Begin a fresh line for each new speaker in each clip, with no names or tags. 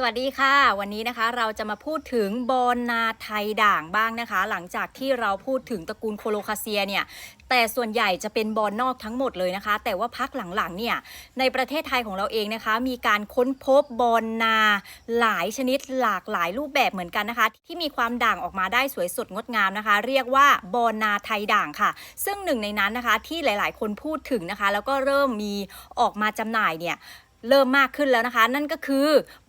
สวัสดีค่ะ วันนี้นะคะเราจะมาพูดถึงบอนนาไทยด่างบ้างนะคะ หลังจากที่เราพูดถึงตระกูลโคโลคาเซียเนี่ยแต่ส่วนใหญ่จะเป็นบอนนอกทั้งหมดเลยนะคะ แต่ว่าพักหลังๆเนี่ยในประเทศไทยของเราเองนะคะ มีการค้นพบบอนนา หลายชนิดหลากหลายรูปแบบเหมือนกันนะคะ ที่มีความด่างออกมาได้สวยสดงดงามนะคะ เรียกว่าบอนนาไทยด่างค่ะ ซึ่งหนึ่งในนั้นนะคะที่หลายๆ คนพูดถึงนะคะ แล้วก็เริ่มมีออกมาจำหน่ายเนี่ย เริ่มมากขึ้นแล้วนะคะ นั่นก็คือ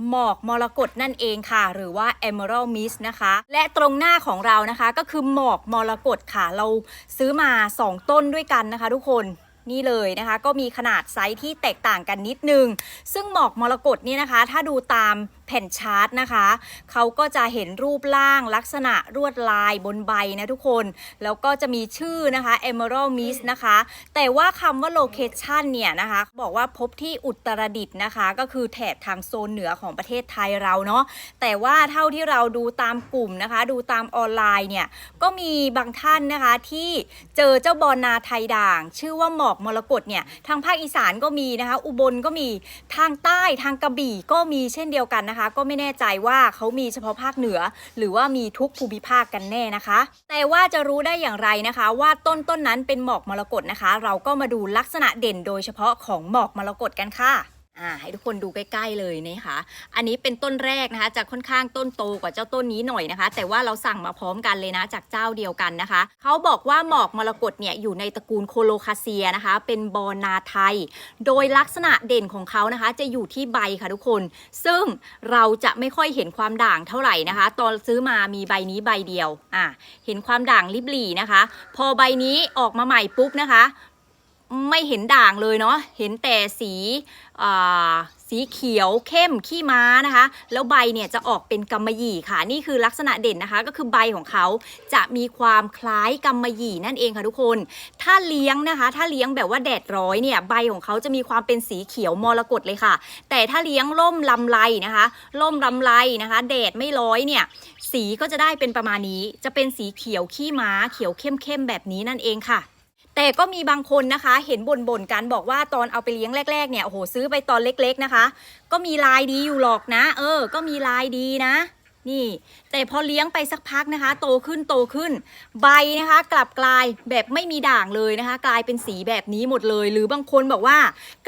หมอกมรกตนั่นเองค่ะ หรือว่า Emerald Mist นะคะ และตรงหน้าของเรานะคะก็คือหมอกมรกตค่ะ เราซื้อมา 2 ต้นด้วยกันนะคะ ทุกคนนี่เลยนะคะ ก็มีขนาดไซส์ที่แตกต่างกันนิดนึง ซึ่งหมอกมรกตเนี่ยนะคะ ถ้าดูตาม แผ่นชาร์ตนะคะ เขาก็จะเห็นรูปร่างลักษณะรวดลายบนใบนะทุกคน แล้วก็จะมีชื่อนะคะ Emerald Mist นะคะ แต่ว่าคำว่า location เนี่ยนะคะ บอกว่าพบที่อุตรดิตถ์นะคะ ก็คือแถบทางโซนเหนือของประเทศไทยเราเนาะ แต่ว่าเท่าที่เราดูตามกลุ่มนะคะ ดูตามออนไลน์เนี่ย ก็มีบางท่านนะคะที่เจอเจ้าบอลนาไทยด่าง ชื่อว่าหมอกมรกตเนี่ย ทางภาคอีสานก็มีนะคะ อุบลก็มี ทางใต้ ทางกระบี่ก็มีเช่นเดียวกันนะคะก็ไม่แน่ใจว่าเขามีเฉพาะภาคเหนือ หรือว่ามีทุกภูมิภาคกันแน่นะคะ แต่ว่าจะรู้ได้อย่างไรนะคะ ว่าต้นต้นนั้นเป็นหมอกมรกตนะคะ เราก็มาดูลักษณะเด่นโดยเฉพาะของหมอกมรกตกันค่ะ อ่าให้ทุกคนดูใกล้ ๆ เลยนะคะอันนี้เป็นต้นแรกนะคะจะค่อนข้างต้นโตกว่าเจ้าต้นนี้หน่อยนะคะ แต่ว่าเราสั่งมาพร้อมกันเลยนะจากเจ้าเดียวกันนะคะเขาบอกว่าหมอกมรกตเนี่ยอยู่ในตระกูลโคโลคาเซียนะคะ เป็นบอนาไทย โดยลักษณะเด่นของเขานะคะ จะอยู่ที่ใบค่ะทุกคน ซึ่งเราจะไม่ค่อยเห็นความด่างเท่าไหร่นะคะ ตอนซื้อมามีใบนี้ใบเดียวอ่าเห็นความด่างริบหรี่นะคะ พอใบนี้ออกมาใหม่ปุ๊บนะคะ ไม่เห็นด่างเลยเนาะเห็นแต่สีสีเขียวเข้มขี้ม้านะคะ แล้วใบเนี่ยจะออกเป็นกำมะหยี่ค่ะ นี่คือลักษณะเด่นนะคะ ก็คือใบของเขาจะมีความคล้ายกำมะหยี่นั่นเองค่ะทุกคน ถ้าเลี้ยงนะคะ ถ้าเลี้ยงแบบว่าแดดร้อยเนี่ยใบของเขาจะมีความเป็นสีเขียวมรกตเลยค่ะ แต่ถ้าเลี้ยงล่มลำไรนะคะล่มลำไรนะคะ แดดไม่ร้อยเนี่ยสีก็จะได้เป็นประมาณนี้ จะเป็นสีเขียวขี้ม้าเขียวเข้มๆแบบนี้นั่นเองค่ะ แต่ก็มีบางคนนะคะเห็นบ่นๆกันบอกว่าตอนเอาไปเลี้ยงแรกๆเนี่ยโอ้โหซื้อไปตอนเล็กๆนะคะ ก็มีลายดีอยู่หรอกนะ เออ ก็มีลายดีนะ นี่ แต่พอเลี้ยงไปสักพักนะคะ โตขึ้นโตขึ้น ใบนะคะ กลับกลายแบบไม่มีด่างเลยนะคะ กลายเป็นสีแบบนี้หมดเลย หรือบางคนบอกว่า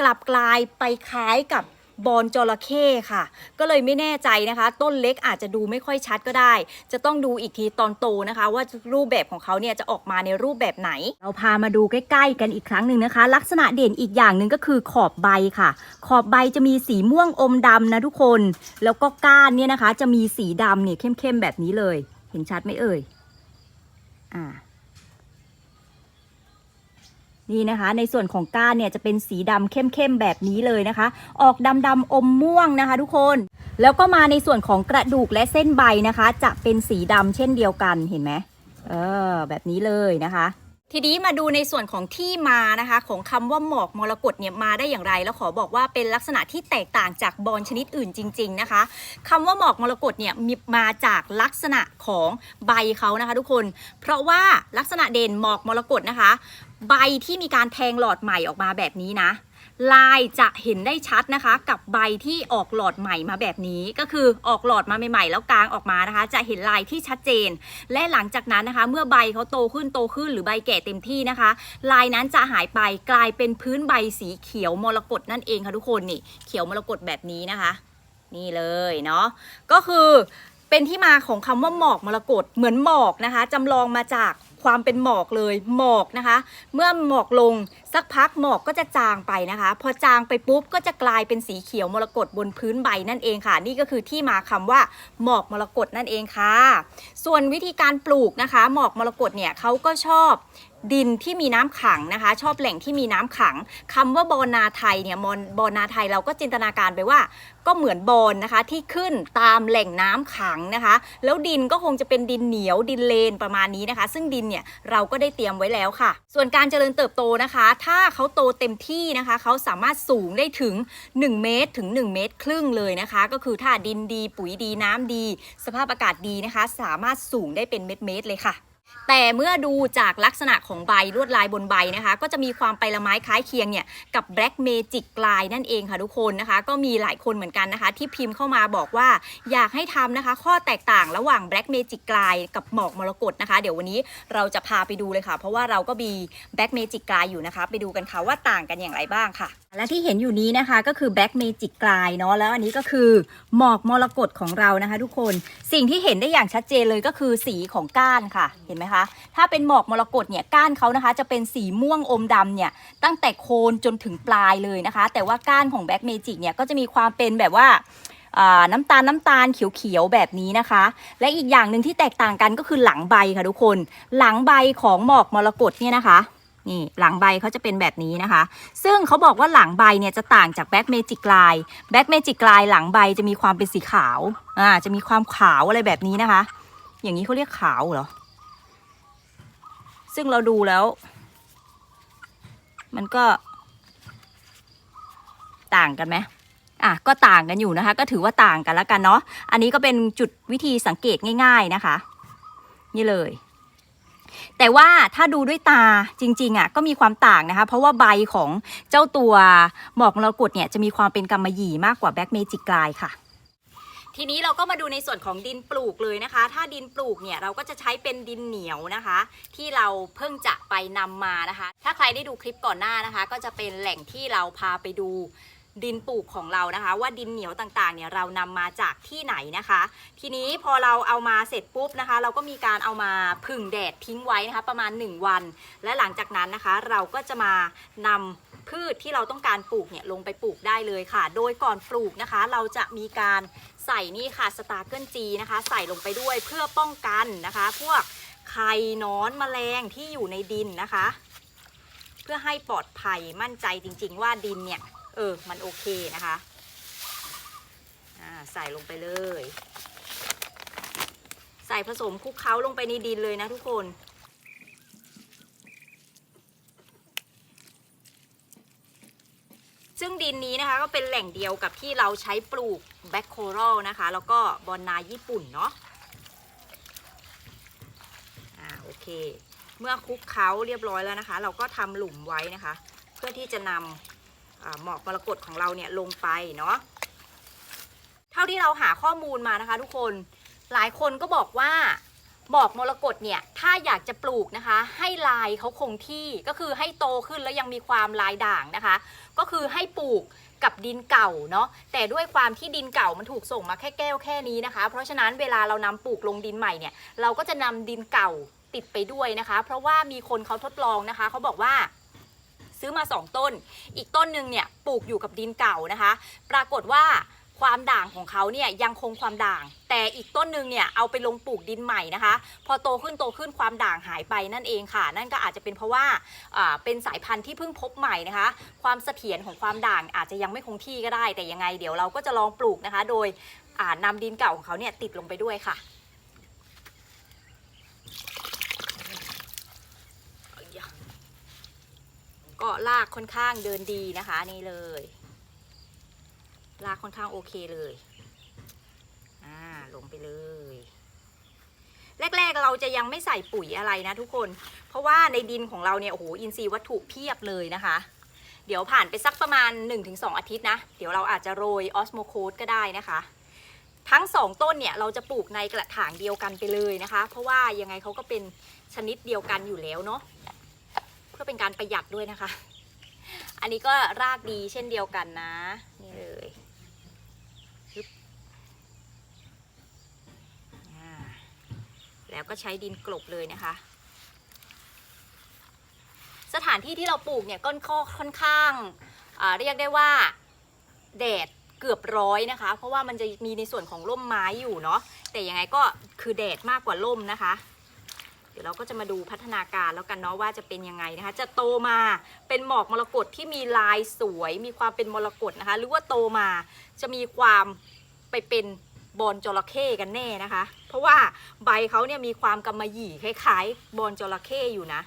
กลับกลายไปคล้ายกับ บอลจระเข้ค่ะ ก็เลยไม่แน่ใจนะคะ ต้นเล็กอาจจะดูไม่ค่อยชัดก็ได้ จะต้องดูอีกทีตอนโตนะคะ ว่ารูปแบบของเขาเนี่ยจะออกมาในรูปแบบไหน เราพามาดูใกล้ ๆ กันอีกครั้งหนึ่งนะคะ ลักษณะเด่นอีกอย่างหนึ่งก็คือขอบใบค่ะ ขอบใบจะมีสีม่วงอมดำนะทุกคน แล้วก็ก้านเนี่ยนะคะ จะมีสีดำเนี่ยเข้มๆแบบนี้เลย เห็นชัดไหมเอ่ยอ่า นี่นะคะ ในส่วนของก้านเนี่ยจะเป็นสีดำเข้มๆแบบนี้เลยนะคะ ออกดำดำๆอมม่วงนะคะ ทุกคน แล้วก็มาในส่วนของกระดูกและเส้นใบนะคะ จะเป็นสีดำเช่นเดียวกันเห็นไหมเออแบบนี้เลยนะคะทีนี้มาดูในส่วนของที่มานะคะ ของคำว่าหมอกมรกตเนี่ยมาได้อย่างไร แล้วขอบอกว่าเป็นลักษณะที่แตกต่างจากบอลชนิดอื่นจริง ๆนะคะคำว่าหมอกมรกตเนี่ยมีมาจากลักษณะของใบเขานะคะ ทุกคน เพราะว่าลักษณะเด่นหมอกมรกตนะคะ ใบที่มีการแทงหลอดใหม่ออกมาแบบนี้นะ ลายจะเห็นได้ชัดนะคะ กับใบที่ออกหลอดใหม่มาแบบนี้ก็คือออกหลอดมาใหม่ๆ แล้วกลางออกมานะคะ จะเห็นลายที่ชัดเจน และหลังจากนั้นนะคะ เมื่อใบเขาโตขึ้นโตขึ้นหรือใบแก่เต็มที่นะคะ ลายนั้นจะหายไปกลายเป็นพื้นใบสีเขียวมรกตนั่นเองค่ะทุกคนนี่เขียวมรกตแบบนี้นะคะ นี่เลยเนาะก็คือเป็นที่มาของคำว่าหมอกมรกตเหมือนหมอกนะคะจำลองมาจาก ความเป็นหมอกเลยหมอกนะคะ เมื่อหมอกลงสักพักหมอกก็จะจางไปนะคะ พอจางไปปุ๊บก็จะกลายเป็นสีเขียวมรกตบนพื้นใบนั่นเองค่ะ นี่ก็คือที่มาคำว่าหมอกมรกตนั่นเองค่ะ ส่วนวิธีการปลูกนะคะ หมอกมรกตเนี่ยเขาก็ชอบ ดินที่มีน้ำขังนะคะ ชอบแหล่งที่มีน้ำขังคำว่าบอนาไทยเนี่ยมอนบอนาไทยเราก็จินตนาการไปว่า ก็เหมือนบอนนะคะที่ขึ้นตามแหล่งน้ำขังนะคะ แล้วดินก็คงจะเป็นดินเหนียวดินเลนประมาณนี้นะคะ ซึ่งดินเนี่ยเราก็ได้เตรียมไว้แล้วค่ะ ส่วนการเจริญเติบโตนะคะ ถ้าเขาโตเต็มที่นะคะเขาสามารถสูงได้ถึง 1 เมตรถึง 1 เมตร ครึ่งเลยนะคะ ก็คือถ้าดินดีปุ๋ยดีน้ำดี สภาพอากาศดีนะคะ สามารถสูงได้เป็นเม็ดๆเลยค่ะ แต่เมื่อดูจากลักษณะของใบลวดลายบนใบนะคะ ก็จะมีความไปละไม้คล้ายเคียงเนี่ยกับ Black Magic กลายนั่นเองค่ะทุกคนนะคะ ก็มีหลายคนเหมือนกันนะคะ ที่พิมพ์เข้ามาบอกว่าอยากให้ทำนะคะ ข้อแตกต่างระหว่าง Black Magic กลายกับหมอกมรกตนะคะ เดี๋ยววันนี้เราจะพาไปดูเลยค่ะ เพราะว่าเราก็มี Black Magic กลายอยู่นะคะ ไปดูกันค่ะว่าต่างกันอย่างไรบ้างค่ะ และที่เห็นอยู่นี้นะคะก็คือ Black Magic กลายเนาะแล้วอันนี้ก็คือหมอกมรกตของเรานะคะ ทุกคนสิ่งที่เห็นได้อย่างชัดเจนเลยก็คือสีของก้านค่ะเห็นไหมคะ ถ้าเป็นหมอกมรกตเนี่ยก้านเขานะคะ จะเป็นสีม่วงอมดำเนี่ยตั้งแต่โคนจนถึงปลายเลยนะคะ แต่ว่าก้านของแบ็กเมจิกเนี่ยก็จะมีความเป็นแบบว่าอ่าน้ำตาลน้ำตาลเขียวๆแบบนี้นะคะ และอีกอย่างหนึ่งที่แตกต่างกันก็คือหลังใบค่ะทุกคน หลังใบของหมอกมรกตเนี่ยนะคะ นี่หลังใบเขาจะเป็นแบบนี้นะคะ ซึ่งเขาบอกว่าหลังใบเนี่ยจะต่างจากแบ็กเมจิกลายแบ็กเมจิกลายหลังใบจะมีความเป็นสีขาวอ่าจะมีความขาวอะไรแบบนี้นะคะ อย่างนี้เขาเรียกขาวเหรอ ซึ่งเราดูแล้ว มันก็ต่างกันไหมอะก็ต่างกันอยู่นะคะ ก็ถือว่าต่างกันแล้วกันเนาะอันนี้ก็เป็นจุดวิธีสังเกตง่าย ๆนะคะ นี่เลย แต่ว่าถ้าดูด้วยตาจริงๆอะก็มีความต่างนะคะ เพราะว่าใบของเจ้าตัวหมอกมรกตเนี่ยจะมีความเป็นกำมะหยี่มากกว่าแบ็กเมจิกลายค่ะ ทีนี้เราก็มาดูในส่วนของดินปลูกเลยนะคะ ถ้าดินปลูกเนี่ยเราก็จะใช้เป็นดินเหนียวนะคะ ที่เราเพิ่งจะไปนำมานะคะ ถ้าใครได้ดูคลิปก่อนหน้านะคะ ก็จะเป็นแหล่งที่เราพาไปดู ดินปลูกของเรานะคะ ว่าดินเหนียวต่างๆเนี่ยเรานำมาจากที่ไหนนะคะ ทีนี้พอเราเอามาเสร็จปุ๊บนะคะ เราก็มีการเอามาพึ่งแดดทิ้งไว้นะคะ ประมาณ 1 วัน และหลังจากนั้นนะคะ เราก็จะมานำพืชที่เราต้องการปลูกเนี่ยลงไปปลูกได้เลยค่ะ โดยก่อนปลูกนะคะ เราจะมีการใส่นี่ค่ะสตาร์เกิลจีนะคะ ใส่ลงไปด้วยเพื่อป้องกันนะคะ พวกไข่นอนแมลงที่อยู่ในดินนะคะ เพื่อให้ปลอดภัยมั่นใจจริง ๆ ว่าดินเนี่ย เออ มันโอเคนะคะอ่าใส่ลงไปเลย ใส่ผสมคลุกเคล้าลงไปในดินเลยนะทุกคนซึ่งดินนี้นะคะก็เป็นแหล่งเดียวกับที่เราใช้ปลูกแบ็คโครลนะคะ แล้วก็บอนนาญี่ปุ่นเนาะอ่าโอเค เมื่อคลุกเคล้าเรียบร้อยแล้วนะคะ เราก็ทำหลุมไว้นะคะ เพื่อที่จะนำ หมอกมรกตของเราเนี่ยลงไปเนาะเท่าที่เราหาข้อมูลมานะคะ ทุกคนหลายคนก็บอกว่าหมอกมรกตเนี่ยถ้าอยากจะปลูกนะคะ ให้ลายเขาคงที่ก็คือให้โตขึ้นแล้วยังมีความลายด่างนะคะ ก็คือให้ปลูกกับดินเก่าเนาะแต่ด้วยความที่ดินเก่ามันถูกส่งมาแค่แก้วแค่นี้นะคะ เพราะฉะนั้นเวลาเรานำปลูกลงดินใหม่เนี่ยเราก็จะนำดินเก่าติดไปด้วยนะคะ เพราะว่ามีคนเขาทดลองนะคะเขาบอกว่า ซื้อมา 2 ต้น อีกต้นหนึ่งเนี่ยปลูกอยู่กับดินเก่านะคะ ปรากฏว่าความด่างของเขาเนี่ยยังคงความด่าง แต่อีกต้นหนึ่งเนี่ยเอาไปลงปลูกดินใหม่นะคะ พอโตขึ้นโตขึ้นความด่างหายไปนั่นเองค่ะ นั่นก็อาจจะเป็นเพราะว่าเป็นสายพันธุ์ที่เพิ่งพบใหม่นะคะ ความเสถียรของความด่างอาจจะยังไม่คงที่ก็ได้ แต่ยังไงเดี๋ยวเราก็จะลองปลูกนะคะ โดยอ่านำดินเก่าของเขาเนี่ยติดลงไปด้วยค่ะ ก็ลากค่อนข้างเดินดีนะคะนี่เลย ลากค่อนข้างโอเคเลยอ่าลงไปเลย แรกๆเราจะยังไม่ใส่ปุ๋ยอะไรนะทุกคน เพราะว่าในดินของเราเนี่ยโอ้โหอินทรีย์วัตถุเพียบเลยนะคะ เดี๋ยวผ่านไปสักประมาณ 1-2 อาทิตย์นะ เดี๋ยวเราอาจจะโรยออสโมโคดก็ได้นะคะทั้งสองต้นเนี่ยเราจะปลูกในกระถางเดียวกันไปเลยนะคะ เพราะว่ายังไงเขาก็เป็นชนิดเดียวกันอยู่แล้วเนาะ พื่อเป็นการประหยัดด้วยนะคะ อันนี้ก็รากดีเช่นเดียวกันนะ นี่เลยแล้วก็ใช้ดินกลบเลยนะคะ สถานที่ที่เราปลูกเนี่ยก็ค่อนข้างเรียกได้ว่าแดดเกือบร้อยนะคะ เพราะว่ามันจะมีในส่วนของร่มไม้อยู่เนาะแต่ยังไงก็คือแดดมากกว่าร่มนะคะ เดี๋ยวเราก็จะมาดูพัฒนาการแล้วกันเนาะว่าจะเป็นยังไงนะคะ จะโตมาเป็นหมอกมรกตที่มีลายสวย มีความเป็นมรกตนะคะ หรือว่าโตมาจะมีความไปเป็นบอลจระเข้กันแน่นะคะ เพราะว่าใบเขาเนี่ยมีความกำมะหยี่คล้ายๆบอลจระเข้อยู่นะ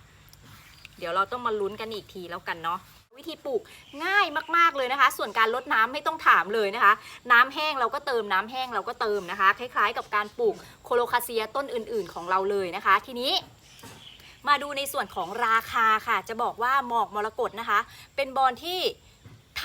เดี๋ยวเราต้องมาลุ้นกันอีกทีแล้วกันเนาะ วิธีปลูกง่ายมากๆเลยนะคะ ส่วนการลดน้ำไม่ต้องถามเลยนะคะ น้ำแห้งเราก็เติมน้ำแห้งเราก็เติมนะคะ คล้ายๆ กับการปลูกโคโลคาเซียต้นอื่น ๆ ของเราเลยนะคะ ทีนี้มาดูในส่วนของราคาค่ะ จะบอกว่าหมอกมรกตนะคะ เป็นบอลที่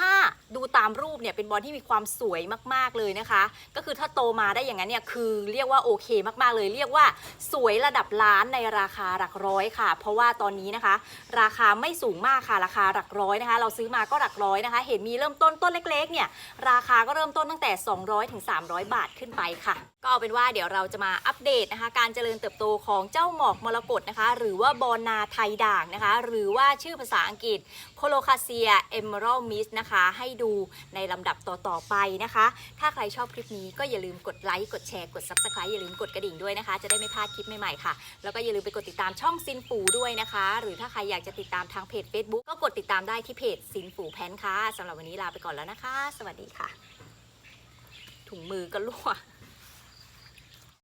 ถ้าดูตามรูปเนี่ยเป็นบอลที่มีความสวยมากๆเลยนะคะ ก็คือถ้าโตมาได้อย่างนั้นเนี่ยคือเรียกว่าโอเคมากๆเลย เรียกว่าสวยระดับล้านในราคาหลักร้อยค่ะ เพราะว่าตอนนี้นะคะ ราคาไม่สูงมากค่ะราคาหลักร้อยนะคะ เราซื้อมาก็หลักร้อยนะคะ เห็นมีเริ่มต้นต้นเล็กๆเนี่ยราคาก็เริ่มต้นตั้งแต่ 200ถึง300 บาทขึ้นไปค่ะ ก็เอาเป็นว่าเดี๋ยวเราจะมาอัปเดตนะคะ การเจริญเติบโตของเจ้าหมอกมรกตนะคะ หรือว่าบอนาไทยด่างนะคะ หรือว่าชื่อภาษาอังกฤษ โคโลคาเซียเอมเมอรัลมิสนะคะ ให้ดูในลำดับต่อๆไปนะคะ ถ้าใครชอบคลิปนี้ก็อย่าลืมกดไลค์กดแชร์กด Subscribe อย่าลืมกดกระดิ่งด้วยนะคะ จะได้ไม่พลาดคลิปใหม่ๆค่ะ แล้วก็อย่าลืมไปกดติดตามช่องซินฟูด้วยนะคะ หรือถ้าใครอยากจะติดตามทางเพจ Facebook ก็กดติดตามได้ที่เพจซินฟูแพนค่ะสำหรับวันนี้ลาไปก่อนแล้วนะคะ สวัสดีค่ะ ถุงมือก็รั่ว